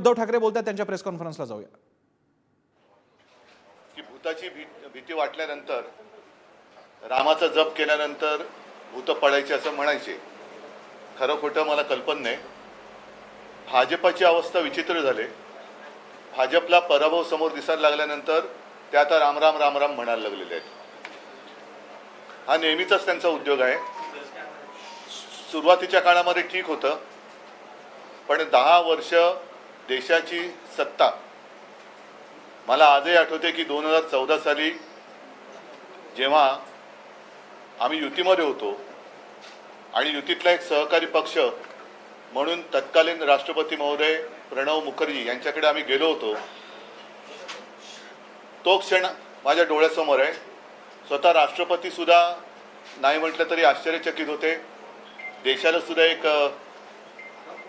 उद्धव ठाकरे बोलतात त्यांच्या प्रेस कॉन्फरन्सला जाऊया. की भूताची भी भीती वाटल्यानंतर रामाचा जप केल्यानंतर भूत पडायचे असं म्हणायचे. खरं खोटं मला कल्पना नाही. भाजपाची अवस्था विचित्र झाली. भाजपला पराभव समोर दिसायला लागल्यानंतर ते आता रामराम रामराम म्हणायला लागलेले आहेत. हा नेहमीचाच त्यांचा उद्योग आहे. सुरुवातीच्या काळामध्ये ठीक होतं. पण दहा वर्ष देशाची सत्ता. मला आजही आठवते की दोन हजार चौदा साली जेव्हा आम्ही युतीमध्ये होतो आणि युतीतला एक सहकारी पक्ष म्हणून तत्कालीन राष्ट्रपती महोदय प्रणव मुखर्जी यांच्याकडे आम्ही गेलो होतो तो क्षण माझ्या डोळ्यासमोर आहे. स्वतः राष्ट्रपती सुद्धा नाही म्हटलं तरी आश्चर्यचकित होते. देशाला सुद्धा एक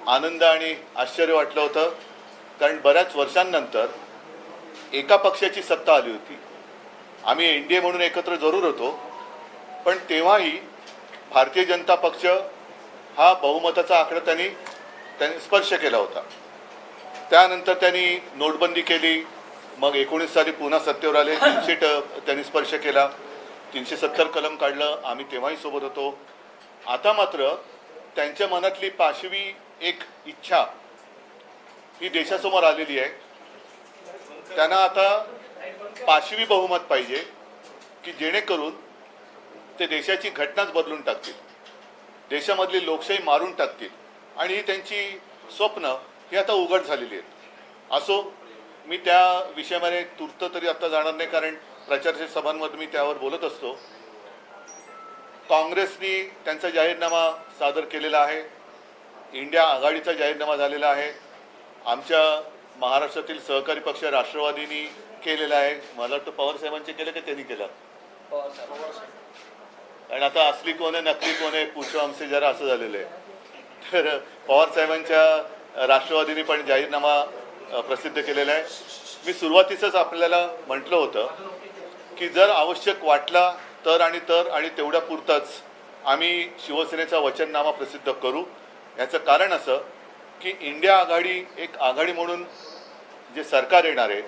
आनंद आणि आश्चर्य वाटलं होतं. कारण बऱ्याच वर्षांनंतर एका पक्षाची सत्ता आली होती. आम्ही एन डी ए म्हणून एकत्र जरूर होतो पण तेव्हाही भारतीय जनता पक्ष हा बहुमताचा आकडा त्यांनी त्यांनी स्पर्श केला होता. त्यानंतर त्यांनी नोटबंदी केली मग एकोणीस साली पुन्हा सत्तेवर आले तीनशे ट त्यांनी स्पर्श केला तीनशे सत्तर कलम काढलं आम्ही तेव्हाही सोबत होतो. आता मात्र त्यांच्या मनातली पाशवी एक इच्छा ही देशासमोर आलेली आहे. त्यांना आता पाशवी बहुमत पाहिजे की जेणेकरून ते देशाची घटनाच बदलून टाकतील. देशामधली लोकशाही मारून टाकतील. आणि ही त्यांची स्वप्न ही आता उघड झालेली आहेत. असो मी त्या विषयामध्ये तूर्त तरी आता जाणार नाही कारण प्रचार सभांमध्ये मी त्यावर बोलत असतो. काँग्रेसनी त्यांचा जाहीरनामा सादर केलेला आहे. इंडिया आघाडीचा जाहीरनामा झालेला आहे. आमच्या महाराष्ट्रातील सहकारी पक्ष राष्ट्रवादीनी केलेला आहे. मला वाटतं पवार साहेबांचे केलं की त्यांनी केलं? कारण आता असली कोण आहे नकली कोण आहे पूछो आमचे जरा असं झालेलं आहे. तर पवार साहेबांच्या राष्ट्रवादीने पण जाहीरनामा प्रसिद्ध केलेला आहे. मी सुरुवातीचंच आपल्याला म्हटलं होतं की जर आवश्यक वाटला तर आणि तर आणि तेवढ्या पुरतंच आम्ही शिवसेनेचा वचननामा प्रसिद्ध करू. याचं कारण असं की इंडिया आघाडी एक आघाडी म्हणून जे सरकार येणार आहे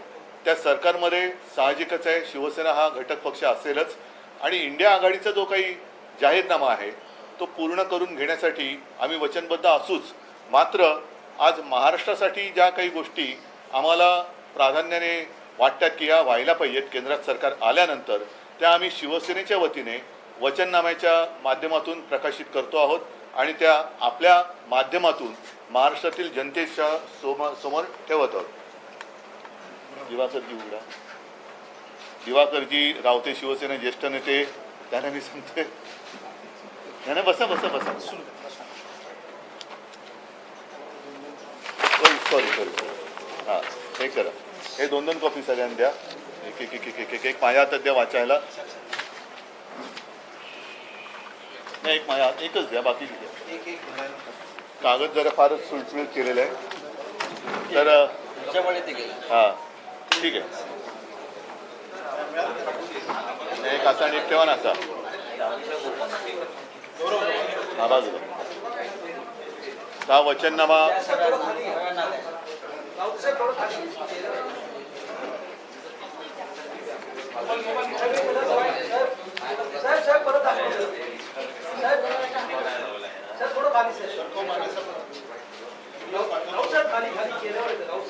त्या सरकारमध्ये साहजिकच आहे शिवसेना हा घटक पक्ष असेलच. आणि इंडिया आघाडीचा जो काही जाहीरनामा आहे तो पूर्ण करून घेण्यासाठी आम्ही वचनबद्ध असूच मात्र आज महाराष्ट्रासाठी ज्या काही गोष्टी आम्हाला प्राधान्याने वाटतात की या व्हायला पाहिजेत केंद्रात सरकार आल्यानंतर त्या आम्ही शिवसेनेच्या वतीने वचननाम्याच्या माध्यमातून प्रकाशित करतो आहोत. आणि त्या आपल्या माध्यमातून महाराष्ट्रातील जनतेच्या सोम समोर ठेवत आहोत दिवाकरजी उघडा दिवाकरजी रावते शिवसेना ज्येष्ठ नेते त्यांना मी सांगतोय नाही नाही, बसा बसा बसा सॉरी सॉरी सॉरी हां हे करा हे दोन दोन कॉपी सगळ्यांना द्या एक एक एक एक एक एक एक माझ्या हातात द्या वाचायला नाही एक माझ्या एकच द्या बाकी द्या कागद जरा फारच सुळसुळीत केलेलं आहे. तर हां ठीक आहे. एक असा आणि एक ठेवा ना असा. हा बाजूला. हा वचननामा.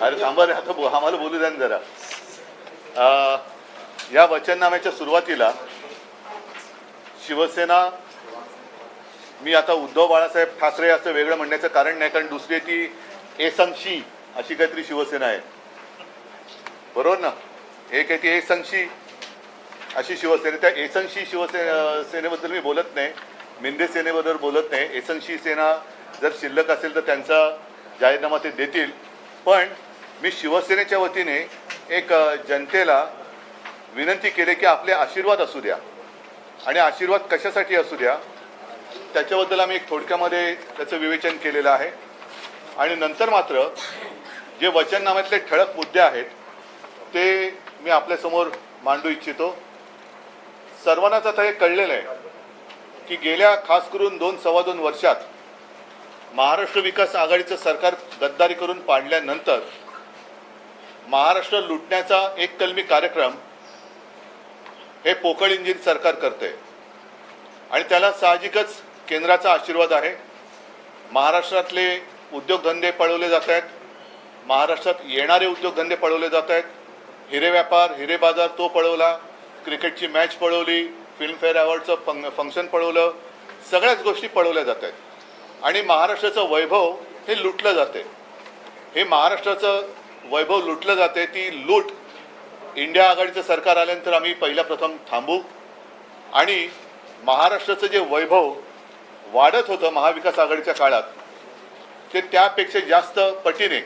अरे थांबा रे आता आम्हाला बोलू द्या ना जरा. या वचननाम्याच्या सुरुवातीला शिवसेना मी आता उद्धव बाळासाहेब ठाकरे असं वेगळं म्हणण्याचं कारण नाही कारण दुसरी ती एसंशी अशी काहीतरी शिवसेना आहे. बरोबर ना? एक आहे ती एसंशी अशी शिवसेना त्या एसंशी शिवसेना सेनेबद्दल मी बोलत नाही. मिंदे सेनेबद्दल बोलत नाही. एसंशी सेना जर शिल्लक असेल तर त्यांचा जाहीरनामा ते देतील. पण मी शिवसेनेच्या वतीने एक जनतेला विनंती केली की आपले आशीर्वाद असू द्या. आणि आशीर्वाद कशासाठी असू द्या त्याच्याबद्दल आम्ही एक थोडक्यामध्ये त्याचं विवेचन केलेलं आहे. आणि नंतर मात्र जे वचननाम्यातले ठळक मुद्दे आहेत ते मी आपल्यासमोर मांडू इच्छितो. सर्वांनाच आता हे कळलेलं आहे. की गेल्या खास करून दोन सव्वा दोन वर्षात महाराष्ट्र विकास आघाडीचं सरकार गद्दारी करून पाडल्यानंतर महाराष्ट्र लुटण्याचा एक कलमी कार्यक्रम हे पोकळ इंजिन सरकार करते आणि त्याला साहजिकच केंद्राचा आशीर्वाद आहे. महाराष्ट्रातले उद्योगधंदे पळवले जात आहेत. महाराष्ट्रात येणारे उद्योगधंदे पळवले जात आहेत. हिरे व्यापार हिरे बाजार तो पळवला. क्रिकेटची मॅच पळवली. फिल्मफेअर अवॉर्डचं फंग फंक्शन पळवलं सगळ्याच गोष्टी पळवल्या जात आहेत. आणि महाराष्ट्राचं वैभव हे लुटलं जाते. हे महाराष्ट्राचं वैभव लुटलं जाते ती लूट इंडिया आघाडीचं सरकार आल्यानंतर आम्ही पहिल्या प्रथम थांबू. आणि महाराष्ट्राचं जे वैभव वाढत होतं महाविकास आघाडीच्या काळात ते त्यापेक्षा जास्त पटीने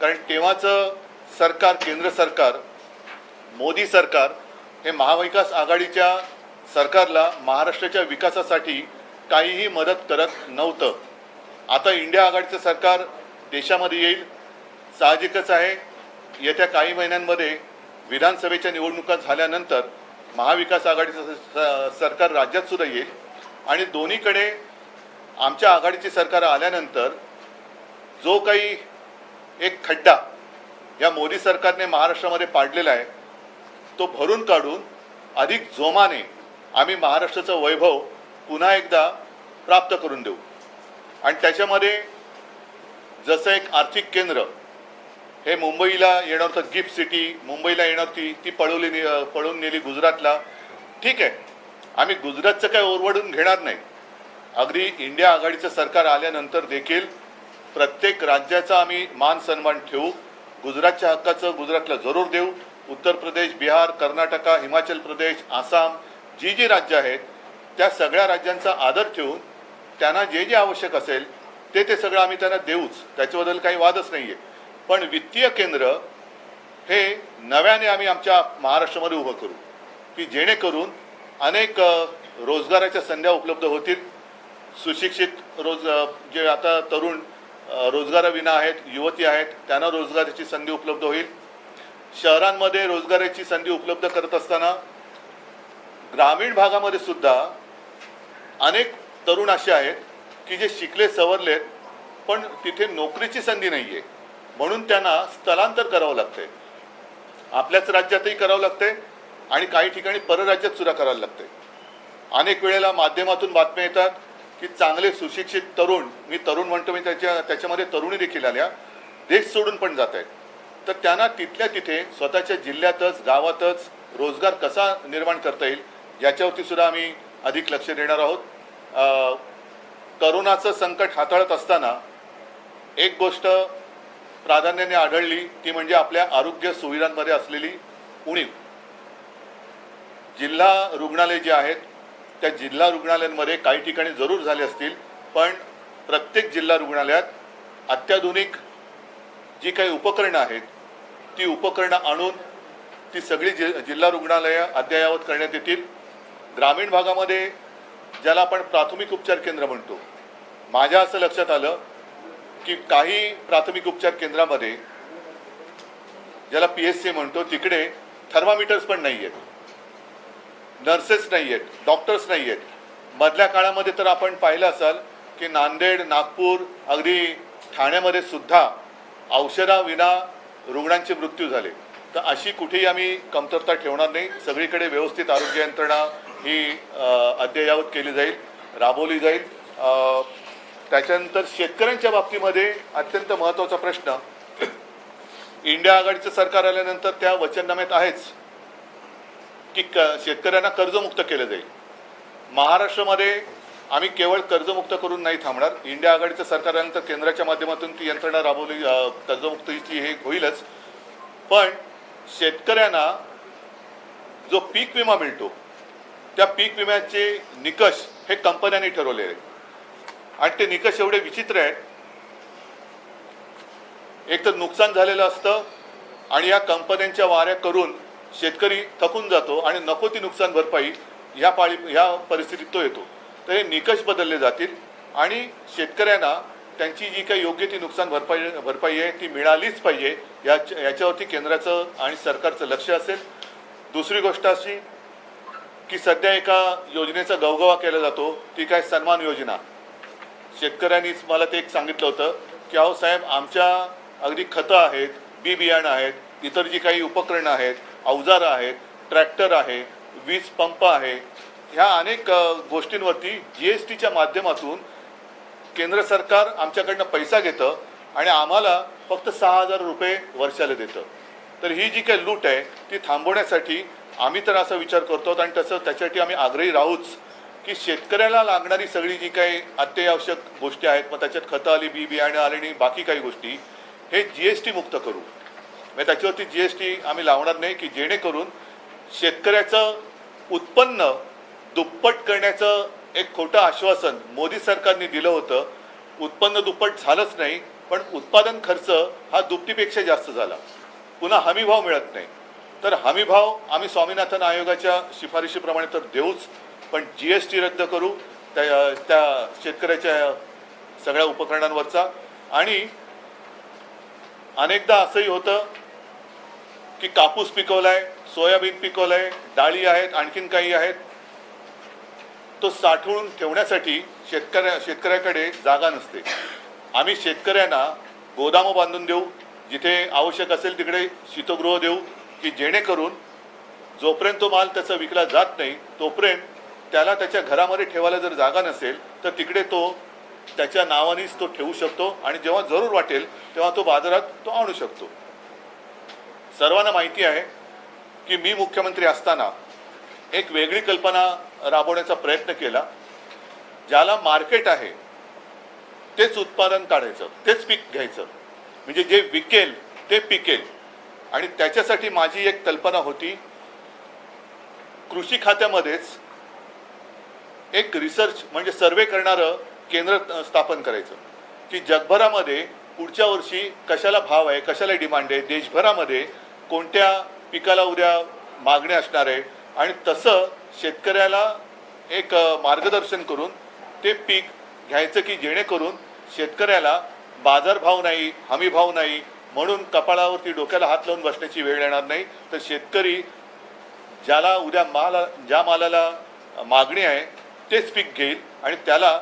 कारण तेव्हाचं सरकार केंद्र सरकार मोदी सरकार हे महाविकास आघाडीच्या सरकारला महाराष्ट्राच्या विकासासाठी काहीही मदत करत नव्हतं. आता इंडिया आघाडीचं सरकार देशामध्ये येईल साहजिकच आहे. येत्या काही महिन्यांमध्ये विधानसभेच्या निवडणुका झाल्यानंतर महाविकास आघाडीचं स- सरकार राज्यात सुद्धा येईल आणि दोन्हीकडे आमच्या आघाडीची सरकार आल्यानंतर जो काही एक खड्डा या मोदी सरकारने महाराष्ट्रामध्ये पाडलेला आहे तो भरून काढून अधिक जोमाने आम्ही महाराष्ट्राचं वैभव पुन्हा एकदा प्राप्त करून देऊ. आणि त्याच्यामध्ये जसं एक आर्थिक केंद्र हे मुंबईला येणार होतं गिफ्ट सिटी मुंबईला येणार ती ती पळवली ने- पळवून नेली गुजरातला. ठीक आहे. आम्ही गुजरातचं काय ओरवडून घेणार नाही. अगदी इंडिया आघाडीचं सरकार आल्यानंतर देखील प्रत्येक राज्याचा आम्ही मान सन्मान ठेवू. गुजरातच्या हक्काचं गुजरातला जरूर देऊ. उत्तर प्रदेश बिहार कर्नाटका हिमाचल प्रदेश आसाम जी जी राज्य आहेत त्या सगळ्या राज्यांचा आदर ठेवून त्यांना जे जे आवश्यक असेल ते ते सगळं आम्ही त्यांना देऊच. त्याच्याबद्दल काही वादच नाही आहे पण वित्तीय केंद्र हे नव्याने आम्ही आमच्या महाराष्ट्रामध्ये उभं करू. की जेणेकरून अनेक रोजगाराच्या संध्या उपलब्ध होतील. सुशिक्षित रोज जे आता तरुण रोजगाराविना आहेत युवती आहेत त्यांना रोजगाराची संधी उपलब्ध होईल. शहरांमध्ये रोजगाराची संधी उपलब्ध करत असताना ग्रामीण भागामध्ये सुद्धा अनेक तरुण असे आहेत की जे शिकले सवरलेत पण तिथे नोकरीची संधी नाही आहे म्हणून त्यांना स्थलांतर करावं लागते आपल्याच राज्यातही करावं लागते आणि काही ठिकाणी परराज्यात सुद्धा करावं लागते अनेक वेळेला माध्यमातून बातम्या येतात की चांगले सुशिक्षित तरुण मी तरुण म्हणतो मी त्याच्या त्याच्यामध्ये तरुणी देखील आल्या देश सोडून पण जात आहेत. तर त्यांना तिथल्या तिथे स्वतःच्या जिल्ह्यातच गावातच रोजगार कसा निर्माण करता येईल याच्यावरती सुद्धा आम्ही अधिक लक्ष देणार आहोत. करोनाचं संकट हाताळत असताना एक गोष्ट प्राधान्याने आढळली ती म्हणजे आपल्या आरोग्य सुविधांमध्ये असलेली उणीव. जिल्हा रुग्णालय जे आहेत त्या जिल्हा रुग्णालयांमध्ये काही ठिकाणी जरूर झाले असतील पण प्रत्येक जिल्हा रुग्णालयात अत्याधुनिक जी काही उपकरणं आहेत ती उपकरणं आणून ती सगळी जि जिल्हा रुग्णालयं अद्ययावत करण्यात येतील. ग्रामीण भागामध्ये ज्याला आपण प्राथमिक उपचार केंद्र म्हणतो माझ्या असं लक्षात आलं की काही प्राथमिक उपचार केंद्रामध्ये ज्याला पी एस सी म्हणतो तिकडे थर्मामीटर्स पण नाही आहेत. नर्सेस नाही आहेत डॉक्टर्स नाही आहेत. मधल्या काळामध्ये तर आपण पाहिलं असाल की नांदेड नागपूर अगदी ठाण्यामध्ये सुद्धा औषधाविना रुग्णांचे मृत्यू झाले. तर अशी कुठेही आम्ही कमतरता ठेवणार नाही. सगळीकडे व्यवस्थित आरोग्य यंत्रणा ही अद्ययावत केली जाईल राबवली जाईल. त्याच्यानंतर शेतकऱ्यांच्या बाबतीमध्ये अत्यंत महत्त्वाचा प्रश्न. इंडिया आघाडीचं सरकार आल्यानंतर त्या वचननाम्यात आहेच की क शेतकऱ्यांना कर्जमुक्त केलं जाईल. महाराष्ट्रामध्ये आम्ही केवळ कर्जमुक्त करून नाही थांबणार. इंडिया आघाडीचं सरकार आल्यानंतर केंद्राच्या माध्यमातून ती यंत्रणा राबवली कर्जमुक्तीची हे होईलच. पण शेतकऱ्यांना जो पीक विमा मिळतो त्या पीक विम्याचे निकष हे कंपन्यांनी ठरवले आहेत आणि ते निकष एवढे विचित्र आहेत. एक तर नुकसान झालेलं असतं आणि या कंपन्यांच्या वाऱ्या करून शेतकरी थकून जातो आणि नको ती नुकसान भरपाई ह्या पाळी ह्या परिस्थितीत तो येतो. तर हे निकष बदलले जातील आणि शेतकऱ्यांना त्यांची जी काही योग्य ती नुकसान भरपाई भरपाई आहे ती मिळालीच पाहिजे. या याच्यावरती केंद्राचं आणि सरकारचं लक्ष असेल. दुसरी गोष्ट अशी की सध्या एका योजनेचा गवगवा केला जातो ती काय सन्मान योजना. शेतकऱ्यांनीच मला ते एक सांगितलं होतं की अहो साहेब आमच्या अगदी खतं आहेत बी बियाणं आहेत इतर जी काही उपकरणं आहेत अवजारं आहेत ट्रॅक्टर आहे वीज पंप आहे ह्या अनेक गोष्टींवरती जी एस टीच्या माध्यमातून केंद्र सरकार आमच्याकडनं पैसा घेतं आणि आम्हाला फक्त सहा हजार रुपये वर्षाला देतं. तर ही जी काही लूट आहे ती थांबवण्यासाठी आम्ही तर असा विचार करतो आणि तसं त्याच्यासाठी आम्ही आग्रही राहूच की शेतकऱ्याला लागणारी सगळी जी काही अत्यावश्यक गोष्टी आहेत मग त्याच्यात खतं आली बी बियाणं आले आणि बाकी काही गोष्टी हे जी एस टी मुक्त करू. म्हणजे त्याच्यावरती जी एस टी आम्ही लावणार नाही की जेणेकरून शेतकऱ्याचं उत्पन्न दुप्पट करण्याचं एक खोटं आश्वासन मोदी सरकारने दिलं होतं. उत्पन्न दुप्पट झालंच नाही पण उत्पादन खर्च हा दुपटीपेक्षा जास्त झाला. पुन्हा हमीभाव मिळत नाही. तर हमीभाव आम्ही स्वामीनाथन आयोगाच्या शिफारशीप्रमाणे तर देऊच पण जी एस टी रद्द करू त्या त्या शेतकऱ्याच्या सगळ्या उपकरणांवरचा. आणि अनेकदा असंही होतं की कापूस पिकवलाय सोयाबीन पिकवलंय डाळी आहेत आणखीन काही आहेत. तो साठवून ठेवण्यासाठी शेतकऱ्या शेतकऱ्याकडे जागा नसते. आम्ही शेतकऱ्यांना गोदामं बांधून देऊ जिथे आवश्यक असेल तिकडे शीतगृह देऊ की जेणेकरून जोपर्यंत तो माल त्याचा विकला जात नाही तोपर्यंत त्याला त्याच्या घरामध्ये ठेवायला जर जागा नसेल तर तिकडे तो त्याच्या नावानेच तो ठेवू शकतो आणि जेव्हा जरूर वाटेल तेव्हा तो बाजारात तो आणू शकतो. सर्वांना माहिती आहे की मी मुख्यमंत्री असताना एक वेगळी कल्पना राबवण्याचा प्रयत्न केला ज्याला मार्केट आहे तेच उत्पादन काढायचं तेच पीक घ्यायचं. म्हणजे जे विकेल ते पिकेल. आणि त्याच्यासाठी माझी एक कल्पना होती. कृषी खात्यामध्येच एक रिसर्च म्हणजे सर्वे करणारं केंद्र स्थापन करायचं. की जगभरामध्ये पुढच्या वर्षी कशाला भाव आहे कशाला डिमांड आहे देशभरामध्ये कोणत्या पिकाला उद्या मागणी असणार आहे आणि तसं शेतकऱ्याला एक मार्गदर्शन करून ते पीक घ्यायचं की जेणेकरून शेतकऱ्याला बाजारभाव नाही हमीभाव नाही म्हणून कपाळावरती डोक्याला हात लावून बसण्याची वेळ येणार नाही. तर शेतकरी ज्याला उद्या माल ज्या मालाला मागणी आहे तेच पीक घेईल आणि त्याला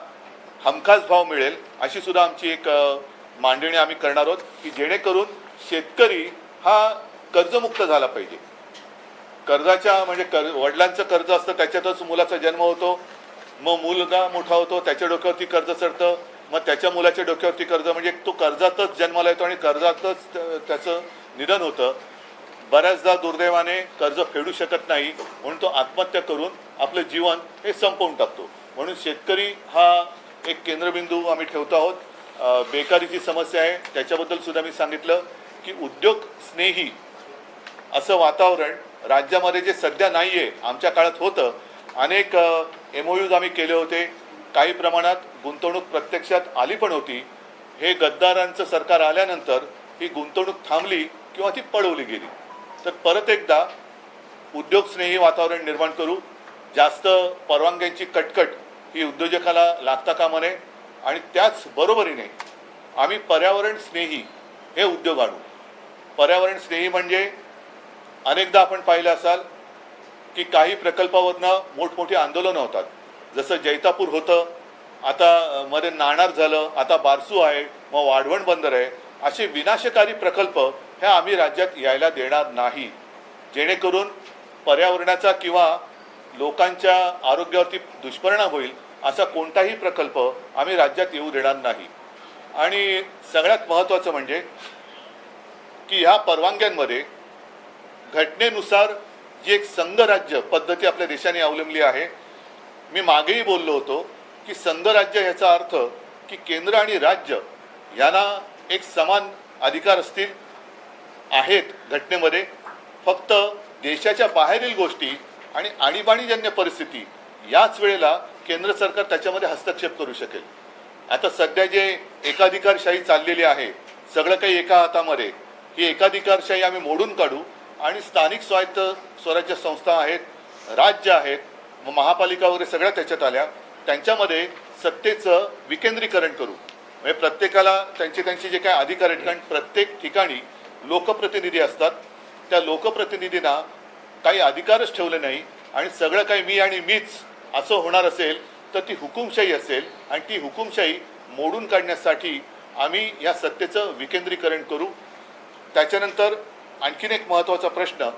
हमखास भाव मिळेल अशी सुद्धा आमची एक मांडणी आम्ही करणार आहोत की जेणेकरून शेतकरी हा कर्जमुक्त झाला पाहिजे. कर्जाच्या म्हणजे कर वडिलांचं कर्ज असतं त्याच्यातच मुलाचा जन्म होतो. मग मुलगा मोठा होतो त्याच्या डोक्यावरती कर्ज चढतं. मग त्याच्या मुलाच्या डोक्यावरती कर्ज म्हणजे तो कर्जातच जन्माला येतो आणि कर्जातच त्याचं निधन होतं. बऱ्याचदा दुर्दैवाने कर्ज फेडू शकत नाही म्हणून तो आत्महत्या करून आपलं जीवन हे संपवून टाकतो. म्हणून शेतकरी हा एक केंद्रबिंदू आम्ही ठेवतो आहोत. बेकारीची समस्या आहे. त्याच्याबद्दल सुद्धा मी सांगितलं की उद्योग स्नेही असं वातावरण राज्यामध्ये जे सध्या नाही आहे आमच्या काळात होतं. अनेक एम आम्ही केले होते. काही प्रमाणात गुंतवणूक प्रत्यक्षात आली पण होती. हे गद्दारांचं सरकार आल्यानंतर ही गुंतवणूक थांबली किंवा ती पळवली गेली. तर परत एकदा उद्योगस्नेही वातावरण निर्माण करू. जास्त परवानग्यांची कटकट ही उद्योजकाला लागता कामा नये आणि त्याच बरोबरीने आम्ही पर्यावरण स्नेही हे उद्योग आणू. पर्यावरण स्नेही म्हणजे अनेकदा आपण पाहिलं असाल की काही प्रकल्पावरनं मोठमोठी आंदोलनं होतात. जसं जैतापूर होतं आता मध्ये नाणार झालं आता बारसू आहे मग वाढवण बंदर आहे असे विनाशकारी प्रकल्प हे आम्ही राज्यात यायला देणार नाही. जेणेकरून पर्यावरणाचा किंवा लोकांच्या आरोग्यावरती दुष्परिणाम होईल असा कोणताही प्रकल्प आम्ही राज्यात येऊ देणार नाही. आणि सगळ्यात महत्त्वाचं म्हणजे की ह्या परवानग्यांमध्ये घटनेनुसार जी एक संघराज्य पद्धती आपल्या देशाने अवलंबली आहे मी मागेही बोललो होतो की संघराज्य याचा अर्थ की केंद्र आणि राज्य यांना एक समान अधिकार असतील आहेत घटनेमध्ये. फक्त देशाच्या बाहेरील गोष्टी आणि आणीबाणीजन्य परिस्थिती याच वेळेला केंद्र सरकार त्याच्यामध्ये हस्तक्षेप करू शकेल. आता सध्या जे एकाधिकारशाही चाललेली आहे सगळं काही एका हातामध्ये ही एकाधिकारशाही आम्ही मोडून काढू आणि स्थानिक स्वायत्त स्वराज्य संस्था आहेत राज्य आहेत मग महापालिका वगैरे सगळ्या त्याच्यात आल्या. त्यांच्यामध्ये सत्तेचं विकेंद्रीकरण करू. म्हणजे प्रत्येकाला त्यांचे त्यांचे जे काय अधिकार आहेत कारण प्रत्येक ठिकाणी लोकप्रतिनिधी असतात. त्या लोकप्रतिनिधींना काही अधिकारच ठेवले नाही आणि सगळं काही मी आणि मीच असं होणार असेल तर ती हुकुमशाही असेल आणि ती हुकुमशाही मोडून काढण्यासाठी आम्ही या सत्तेचं विकेंद्रीकरण करू. त्याच्यानंतर आणखीन एक महत्त्वाचा प्रश्न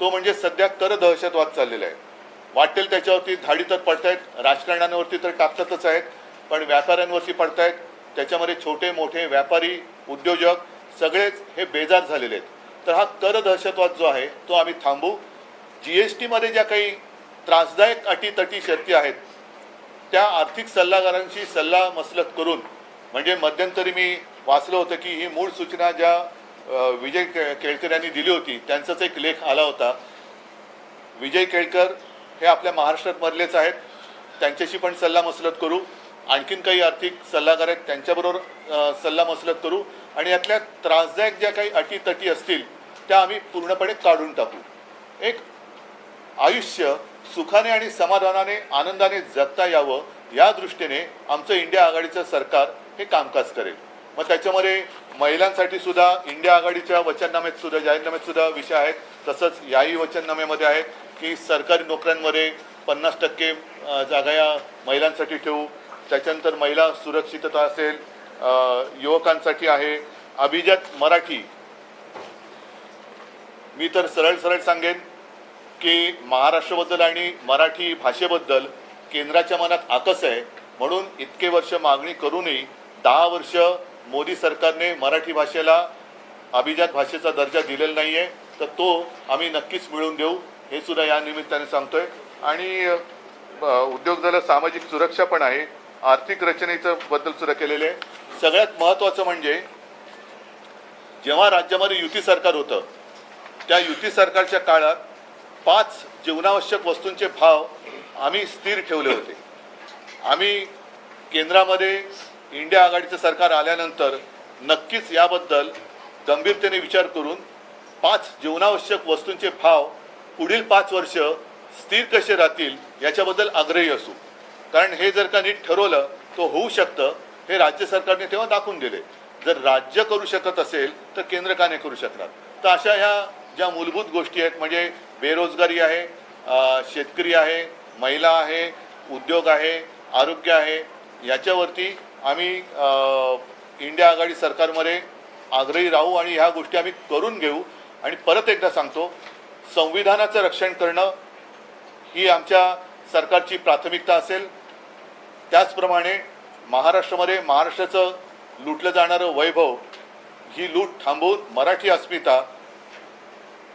तो म्हणजे सध्या कर दहशतवाद चाललेला आहे. वाटेल त्याच्यावरती धाडी तर पडतायत राजकारण्यांवरती तर टाकतातच आहेत पण व्यापाऱ्यांवरती पडतायत. त्याच्यामध्ये छोटे मोठे व्यापारी उद्योजक सगळेच हे बेजार झालेले आहेत. तर हा कर दहशतवाद जो आहे तो आम्ही थांबू जी एस टीमध्ये ज्या काही त्रासदायक अटीतटी शर्ती आहेत त्या आर्थिक सल्लागारांशी सल्ला मसलत करून म्हणजे मध्यंतरी मी वाचलं होतं की ही मूळ सूचना ज्या विजय के- केळकर यांनी दिली होती त्यांचाच एक लेख आला होता. विजय केळकर हे आपल्या महाराष्ट्रात मरलेच आहेत. त्यांच्याशी पण सल्ला मसलत करू. आणखीन काही आर्थिक सल्लागार आहेत त्यांच्याबरोबर अ, सल्ला मसलत करू. आणि यातल्या त्रासदायक ज्या काही अटीतटी असतील त्या आम्ही पूर्णपणे काढून टाकू. एक आयुष्य सुखाने आणि समाधानाने आनंदाने जगता यावं या दृष्टीने आमचं इंडिया आघाडीचं सरकार हे कामकाज करेल. मग त्याच्यामध्ये महिलांसाठी सुद्धा इंडिया आघाडीच्या वचननाम्यात सुद्धा जाहीरनाम्यात सुद्धा विषय आहेत. तसंच याही वचननाम्यामध्ये आहेत. की सरकारी नोकऱ्यांमध्ये पन्नास टक्के जागा या महिलांसाठी ठेवू. त्याच्यानंतर महिला सुरक्षितता असेल युवकांसाठी आहे. अभिजात मराठी. मी तर सरळ सरळ सांगेन की महाराष्ट्राबद्दल आणि मराठी भाषेबद्दल केंद्राच्या मनात आकस आहे. म्हणून इतके वर्ष मागणी करूनही दहा वर्ष मोदी सरकारने मराठी भाषेला अभिजात भाषेचा दर्जा दिलेला नाही आहे तर तो आम्ही नक्कीच मिळवून देऊ. हे सुद्धा या निमित्ताने सांगतोय. आणि उद्योग झालं सामाजिक सुरक्षा पण आहे. आर्थिक रचनेचं बद्दल सुद्धा केलेलं आहे. सगळ्यात महत्त्वाचं म्हणजे जेव्हा राज्यामध्ये युती सरकार होतं त्या युती सरकारच्या काळात पाच जीवनावश्यक वस्तूंचे भाव आम्ही स्थिर ठेवले होते. आम्ही केंद्रामध्ये इंडिया आघाडीचं सरकार आल्यानंतर नक्कीच याबद्दल गंभीरतेने विचार करून पाच जीवनावश्यक वस्तूंचे भाव पुढील पाच वर्ष स्थिर कसे राहतील याच्याबद्दल आग्रही असू. कारण हे जर का नीट ठरवलं तो होऊ शकतं हे राज्य सरकारने तेव्हा दाखवून दिले. जर राज्य करू शकत असेल तर केंद्र का नाही करू शकणार? तर अशा ह्या ज्या मूलभूत गोष्टी आहेत म्हणजे बेरोजगारी आहे शेतकरी आहे महिला आहे उद्योग आहे आरोग्य आहे याच्यावरती आम्ही इंडिया आघाडी सरकारमध्ये आग्रही राहू आणि ह्या गोष्टी आम्ही करून घेऊ. आणि परत एकदा सांगतो संविधानाचं रक्षण करणं ही आमच्या सरकारची प्राथमिकता असेल. त्याचप्रमाणे महाराष्ट्रामध्ये महाराष्ट्राचं लुटलं जाणारं वैभव ही लूट थांबवून मराठी अस्मिता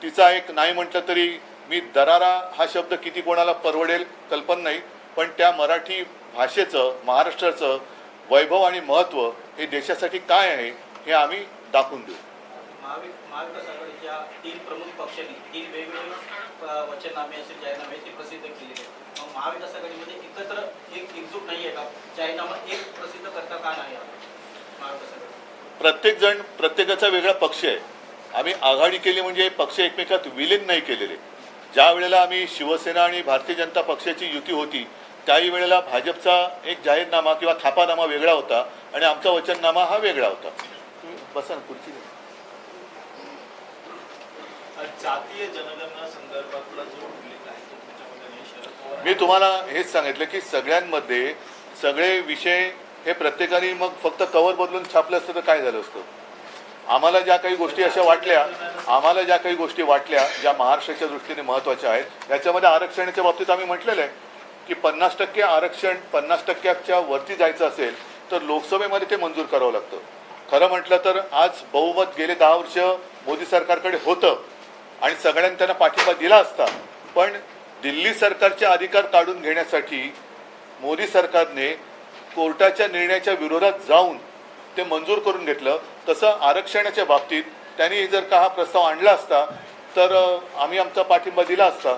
तिचा एक नाही म्हटलं तरी मी दरारा हा शब्द किती कोणाला परवडेल कल्पना नाही पण त्या मराठी भाषेचं महाराष्ट्राचं वैभव आणि महत्त्व हे देशासाठी काय आहे हे आम्ही दाखवून देऊ. महाविकास आघाडीच्या तीन प्रमुख पक्षांनी तीन वेगवेगळे वचननामे असेल जाहीरनामे ते प्रसिद्ध केलेले आहेत. मग महाविकास आघाडीमध्ये एकत्र एक एकजूट नाही आहे का? जाहीरनामा एक प्रसिद्ध करता का नाही महाविकास आघाडी. प्रत्येकजण प्रत्येकाचा वेगळा पक्ष आहे. आम्ही आघाडी केली म्हणजे पक्ष एकमेकात विलीन नाही केलेले. ज्या वेळेला आम्ही शिवसेना आणि भारतीय जनता पक्षाची युती होती त्याही वेळेला भाजपचा एक जाहीरनामा किंवा थापानामा वेगळा होता आणि आमचा वचननामा हा वेगळा होता. तुम्ही बसा ना खुर्ची जातीय जनगणना संदर्भातला जो उल्लेख आहे तो शरद पवार मी तुम्हाला हेच सांगितलं की सगळ्यांमध्ये सगळे विषय हे प्रत्येकाने मग फक्त कवर बदलून छापलं असतं तर काय झालं असतं? आम्हाला ज्या काही गोष्टी अशा वाटल्या आम्हाला ज्या काही गोष्टी वाटल्या ज्या महाराष्ट्राच्या दृष्टीने महत्त्वाच्या आहेत याच्यामध्ये आरक्षणाच्या बाबतीत आम्ही म्हटलेलं आहे की पन्नास टक्के आरक्षण पन्नास टक्क्याच्या वरती जायचं असेल तर लोकसभेमध्ये ते मंजूर करावं लागतं. खरं म्हटलं तर आज बहुमत गेले दहा वर्ष मोदी सरकारकडे होतं. आणि सगळ्यांनी त्यांना पाठिंबा दिला असता. पण दिल्ली सरकारचे अधिकार काढून घेण्यासाठी मोदी सरकारने कोर्टाच्या निर्णयाच्या विरोधात जाऊन ते मंजूर करून घेतलं. तसं आरक्षणाच्या बाबतीत त्यांनी जर का हा प्रस्ताव आणला असता तर आम्ही आमचा पाठिंबा दिला असता.